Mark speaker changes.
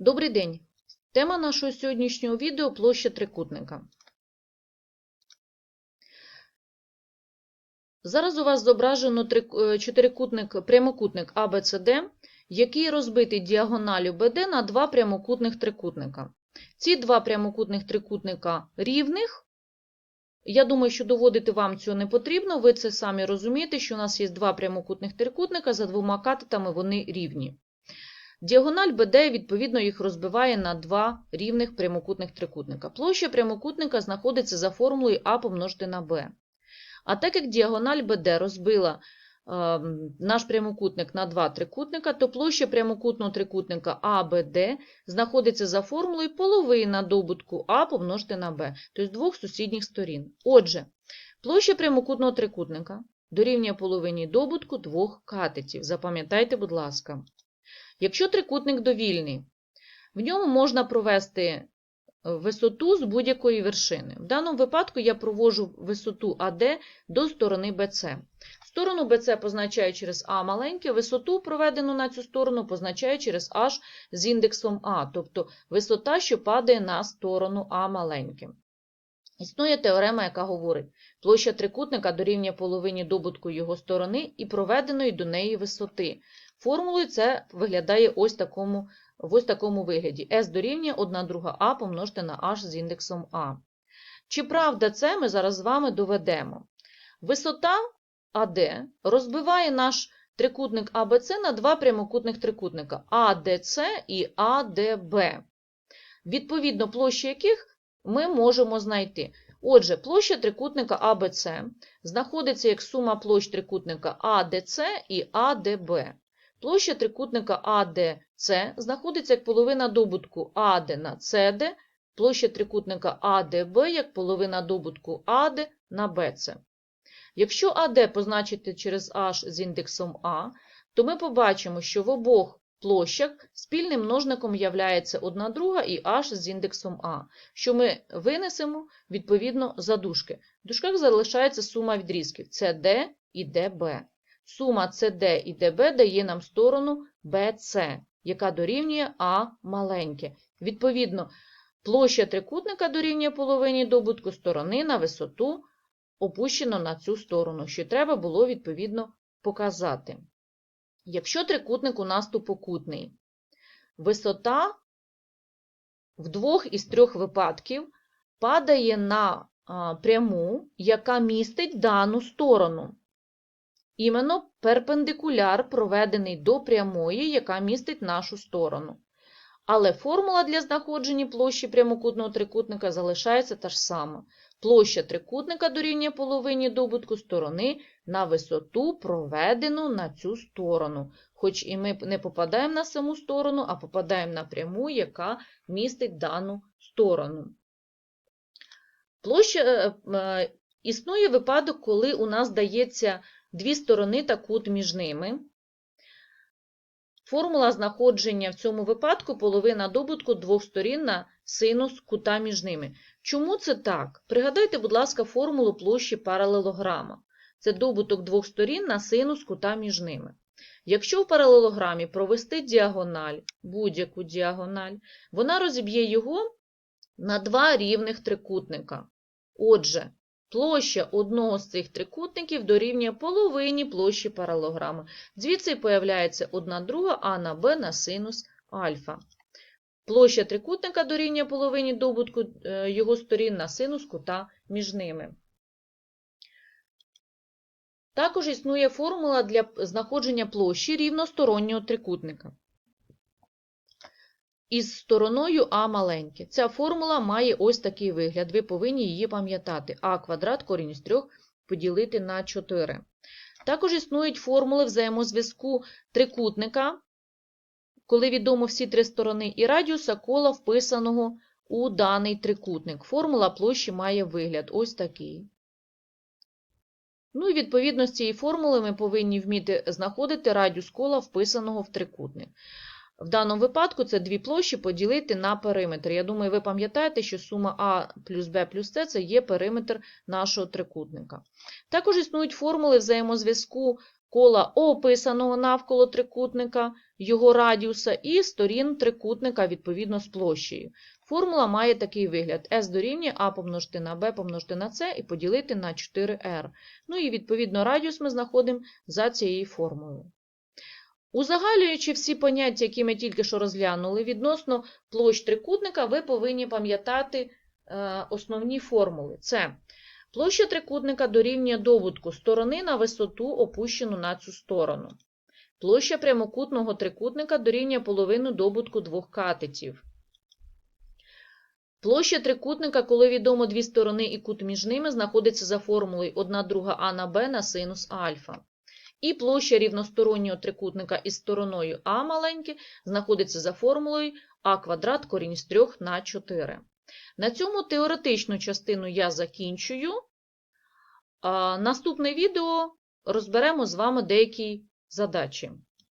Speaker 1: Добрий день! Тема нашого сьогоднішнього відео – площа трикутника. Зараз у вас зображено е, чотирикутник, прямокутник ABCD, який розбитий діагоналю BD на два прямокутних трикутника. Ці два прямокутних трикутника рівних. Я думаю, що доводити вам цього не потрібно. Ви це самі розумієте, що у нас є два прямокутних трикутника, за двома катетами вони рівні. Діагональ BD, відповідно, їх розбиває на два рівних прямокутних трикутника. Площа прямокутника знаходиться за формулою А помножити на Б. А так як діагональ BD розбила е, наш прямокутник на два трикутника, то площа прямокутного трикутника ABD знаходиться за формулою половина добутку А помножити на Б, тобто двох сусідніх сторін. Отже, площа прямокутного трикутника дорівнює половині добутку двох катетів. Запам'ятайте, будь ласка. Якщо трикутник довільний, в ньому можна провести е, висоту з будь-якої вершини. В даному випадку я провожу висоту АД до сторони BC. Сторону BC позначаю через А маленьке, висоту, проведену на цю сторону, позначаю через H з індексом А, тобто висота, що падає на сторону А маленьке. Існує теорема, яка говорить, площа трикутника дорівнює половині добутку його сторони і проведеної до неї висоти. Формулою це виглядає ось такому, в ось такому вигляді. S дорівнює 1 друга А помножити на H з індексом А. Чи правда це, ми зараз з вами доведемо. Висота АД розбиває наш трикутник АБЦ на два прямокутних трикутника АДЦ і АДБ, відповідно площі яких ми можемо знайти. Отже, площа трикутника АБЦ знаходиться як сума площ трикутника АДЦ і АДБ. Площа трикутника АДЦ знаходиться як половина добутку АД на СД, площа трикутника АДБ як половина добутку АД на БЦ. Якщо АД позначити через H з індексом А, то ми побачимо, що в обох площах спільним множником являється одна друга і H з індексом А, що ми винесемо відповідно за дужки. В дужках залишається сума відрізків CD і DB. Сума CD і DB дає нам сторону BC, яка дорівнює А маленьке. Відповідно, площа трикутника дорівнює половині добутку сторони на висоту, опущено на цю сторону, що треба було відповідно показати. Якщо трикутник у нас тупокутний, висота в двох із трьох випадків падає на пряму, яка містить дану сторону. Іменно перпендикуляр проведений до прямої, яка містить нашу сторону. Але формула для знаходження площі прямокутного трикутника залишається та ж сама. Площа трикутника дорівнює половині добутку сторони на висоту, проведену на цю сторону. Хоч і ми не попадаємо на саму сторону, а попадаємо на пряму, яка містить дану сторону. Площа, е, е, існує випадок, коли у нас дається дві сторони та кут між ними. Формула знаходження в цьому випадку половина добутку двох сторін на синус кута між ними. Чому це так? Пригадайте, будь ласка, формулу площі паралелограма. Це добуток двох сторін на синус кута між ними. Якщо в паралелограмі провести діагональ, будь-яку діагональ, вона розіб'є його на два рівних трикутника. Отже, площа одного з цих трикутників дорівнює половині площі паралелограма. Звідси появляється одна друга а на b на синус альфа. Площа трикутника дорівнює половині добутку е, його сторін на синус кута між ними. Також існує формула для знаходження площі рівностороннього трикутника із стороною А маленьке. Ця формула має ось такий вигляд. Ви повинні її пам'ятати. А квадрат корінь з 3 поділити на 4. Також існують формули взаємозв'язку трикутника, коли відомо всі три сторони, і радіуса кола, вписаного у даний трикутник. Формула площі має вигляд ось такий. Ну і відповідно з цієї формули ми повинні вміти знаходити радіус кола, вписаного в трикутник. В даному випадку це дві площі поділити на периметр. Я думаю, ви пам'ятаєте, що сума А плюс Б плюс С це є периметр нашого трикутника. Також існують формули взаємозв'язку кола описаного навколо трикутника, його радіуса і сторін трикутника відповідно з площею. Формула має такий вигляд: S дорівнює А помножити на B помножити на С і поділити на 4R. Ну і відповідно радіус ми знаходимо за цією формулою. Узагальнюючи всі поняття, які ми тільки що розглянули, відносно площ трикутника, ви повинні пам'ятати е, основні формули. Це площа трикутника дорівнює доводку сторони на висоту, опущену на цю сторону. Площа прямокутного трикутника дорівнює половину добутку двох катетів. Площа трикутника, коли відомо дві сторони і кут між ними, знаходиться за формулою 1 друга а на b на синус альфа. І площа рівностороннього трикутника із стороною а маленьке знаходиться за формулою а квадрат корінь з 3 на 4. На цьому теоретичну частину я закінчую. А наступне відео розберемо з вами деякі задачі.